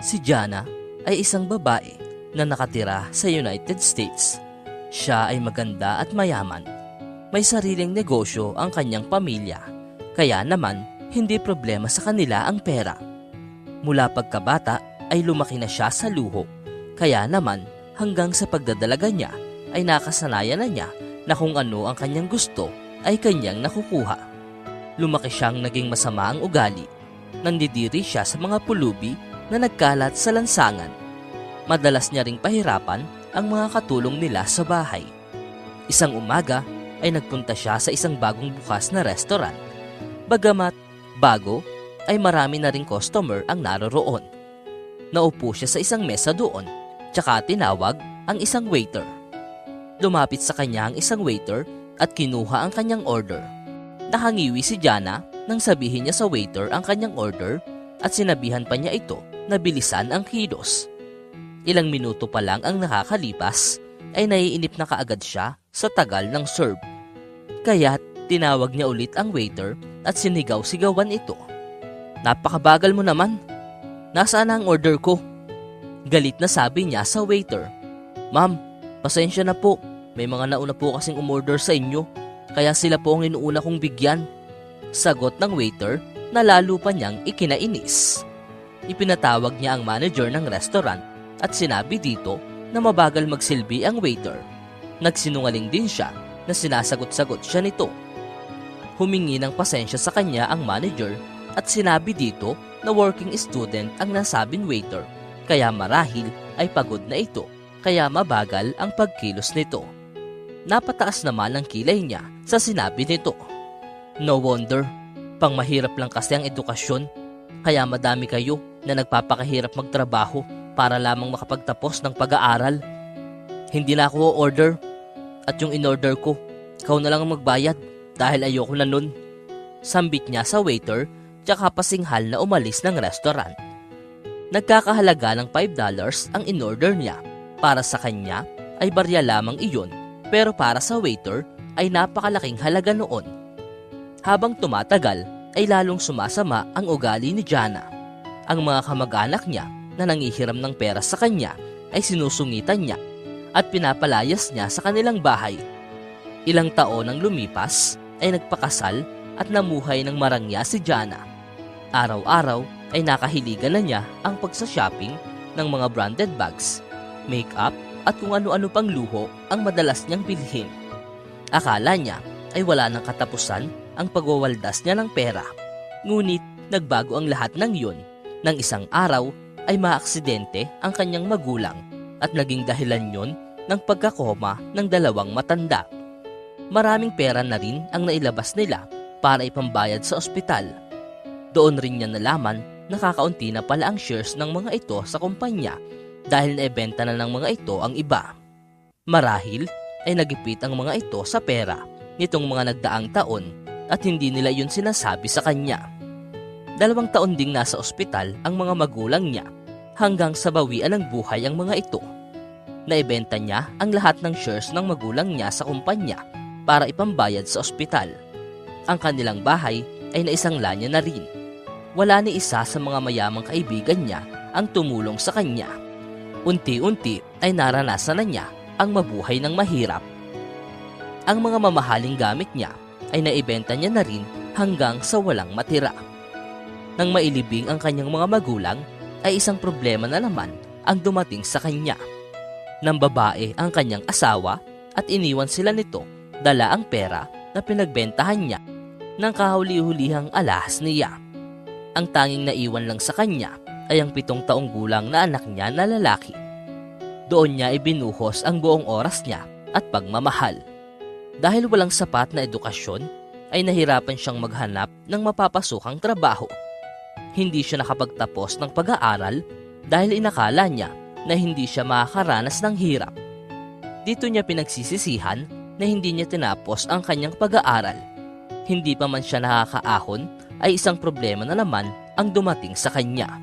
Si Jana ay isang babae na nakatira sa United States. Siya ay maganda at mayaman. May sariling negosyo ang kanyang pamilya, kaya naman hindi problema sa kanila ang pera. Mula pagkabata ay lumaki na siya sa luho, kaya naman hanggang sa pagdadalaga niya ay nakasanayan na niya na kung ano ang kanyang gusto ay kanyang nakukuha. Lumaki siyang naging masama ang ugali. Nandidiri siya sa mga pulubi na nagkalat sa lansangan. Madalas niya ring pahirapan ang mga katulong nila sa bahay. Isang umaga ay nagpunta siya sa isang bagong bukas na restaurant. Bagamat bago, ay marami na ring customer ang naroroon. Naupo siya sa isang mesa doon, tsaka tinawag ang isang waiter. Lumapit sa kanya ang isang waiter at kinuha ang kanyang order. Nakangiwi si Jana nang sabihin niya sa waiter ang kanyang order at sinabihan pa niya ito na bilisan ang kilos. Ilang minuto pa lang ang nakakalipas ay naiinip na kaagad siya sa tagal ng serve. Kaya tinawag niya ulit ang waiter at sinigaw-sigawan ito. Napakabagal mo naman. Nasaan na ang order ko? Galit na sabi niya sa waiter. Ma'am, pasensya na po. May mga nauna po kasing umorder sa inyo. Kaya sila po ang inuuna kong bigyan. Sagot ng waiter na lalo pa niyang ikinainis. Ipinatawag niya ang manager ng restaurant at sinabi dito na mabagal magsilbi ang waiter. Nagsinungaling din siya na sinasagot-sagot siya nito. Humingi ng pasensya sa kanya ang manager at sinabi dito na working student ang nasabing waiter kaya marahil ay pagod na ito kaya mabagal ang pagkilos nito. Napataas naman ang kilay niya sa sinabi nito. No wonder, pang mahirap lang kasi ang edukasyon kaya madami kayo na nagpapakahirap magtrabaho para lamang makapagtapos ng pag-aaral. Hindi na ako order at yung in-order ko, ikaw na lang ang magbayad dahil ayoko na nun. Sambit niya sa waiter tsaka pasinghal na umalis ng restaurant. Nagkakahalaga ng $5 ang in-order niya. Para sa kanya ay barya lamang iyon pero para sa waiter ay napakalaking halaga noon. Habang tumatagal ay lalong sumasama ang ugali ni Jana. Ang mga kamag-anak niya na nangihiram ng pera sa kanya ay sinusungitan niya at pinapalayas niya sa kanilang bahay. Ilang taon ang lumipas ay nagpakasal at namuhay ng marangya si Jana. Araw-araw ay nakahiligan na niya ang pagsa-shopping ng mga branded bags, make-up at kung ano-ano pang luho ang madalas niyang bilhin. Akala niya ay wala nang katapusan ang pagwawaldas niya ng pera. Ngunit nagbago ang lahat ng yun nang isang araw ay maaksidente ang kanyang magulang at naging dahilan yon ng pagkakoma ng dalawang matanda. Maraming pera na rin ang nailabas nila para ipambayad sa ospital. Doon rin niya nalaman na kakaunti na pala ang shares ng mga ito sa kumpanya dahil naibenta na ng mga ito ang iba. Marahil ay nagipit ang mga ito sa pera nitong mga nagdaang taon at hindi nila yun sinasabi sa kanya. Dalawang taon ding nasa ospital ang mga magulang niya hanggang sa bawian ng buhay ang mga ito. Naibenta niya ang lahat ng shares ng magulang niya sa kumpanya para ipambayad sa ospital. Ang kanilang bahay ay naisangla niya na rin. Wala ni isa sa mga mayamang kaibigan niya ang tumulong sa kanya. Unti-unti ay naranasan na niya ang mabuhay ng mahirap. Ang mga mamahaling gamit niya ay naibenta niya na rin hanggang sa walang matira. Nang mailibing ang kanyang mga magulang, ay isang problema na naman ang dumating sa kanya. Nang babae ang kanyang asawa at iniwan sila nito dala ang pera na pinagbentahan niya ng kahuli-hulihang alahas niya. Ang tanging naiwan lang sa kanya ay ang pitong taong gulang na anak niya na lalaki. Doon niya ibinuhos ang buong oras niya at pagmamahal. Dahil walang sapat na edukasyon, ay nahirapan siyang maghanap ng mapapasukang trabaho. Hindi siya nakapagtapos ng pag-aaral dahil inakala niya na hindi siya makakaranas ng hirap. Dito niya pinagsisisihan na hindi niya tinapos ang kanyang pag-aaral. Hindi pa man siya nakakaahon ay isang problema na naman ang dumating sa kanya.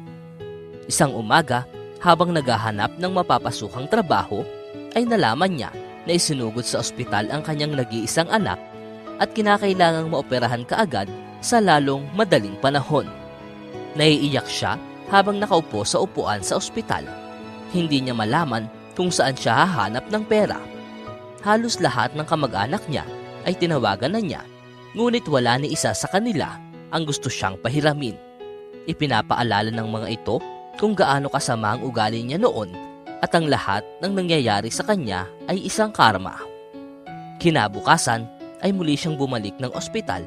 Isang umaga, habang naghahanap ng mapapasukang trabaho, ay nalaman niya na isinugod sa ospital ang kanyang nag-iisang anak at kinakailangang maoperahan kaagad sa lalong madaling panahon. Naiiyak siya habang nakaupo sa upuan sa ospital. Hindi niya malaman kung saan siya hahanap ng pera. Halos lahat ng kamag-anak niya ay tinawagan na niya, ngunit wala ni isa sa kanila ang gusto siyang pahiramin. Ipinapaalala ng mga ito kung gaano kasama ang ugali niya noon at ang lahat ng nangyayari sa kanya ay isang karma. Kinabukasan ay muli siyang bumalik ng ospital.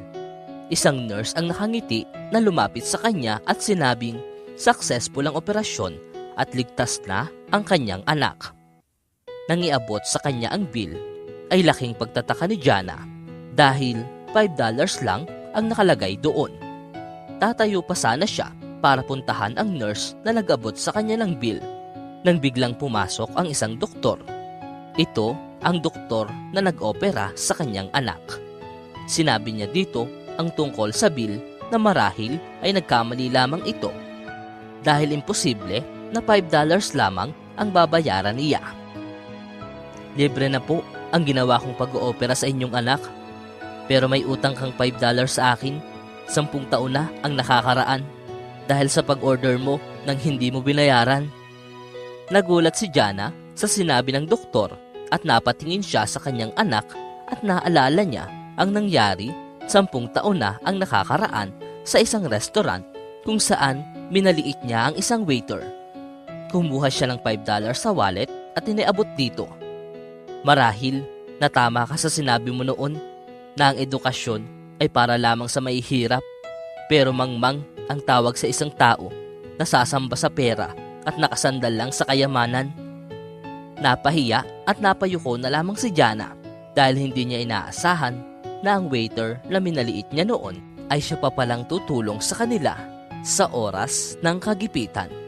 Isang nurse ang nakangiti na lumapit sa kanya at sinabing successful ang operasyon at ligtas na ang kanyang anak. Nang iabot sa kanya ang bill, ay laking pagtataka ni Jana dahil $5 lang ang nakalagay doon. Tatayo pa sana siya para puntahan ang nurse na nag-abot sa kanya ng bill nang biglang pumasok ang isang doktor. Ito ang doktor na nag-opera sa kanyang anak. Sinabi niya dito ang tungkol sa bill na marahil ay nagkamali lamang ito dahil imposible na $5 lamang ang babayaran niya. Libre na po ang ginawa kong pag-oopera sa inyong anak. Pero may utang kang $5 sa akin. Sampung taon na ang nakakaraan dahil sa pag-order mo nang hindi mo binayaran. Nagulat si Jana sa sinabi ng doktor at napatingin siya sa kanyang anak at naalala niya ang nangyari sampung taon na ang nakakaraan sa isang restaurant kung saan minaliit niya ang isang waiter. Kumuha siya ng $5 sa wallet at iniabot dito. Marahil, natama ka sa sinabi mo noon na ang edukasyon ay para lamang sa mahihirap. Pero mangmang ang tawag sa isang tao na sasamba sa pera at nakasandal lang sa kayamanan. Napahiya at napayuko na lamang si Jana dahil hindi niya inaasahan na ang waiter na minaliit niya noon ay siya pa palang tutulong sa kanila sa oras ng kagipitan.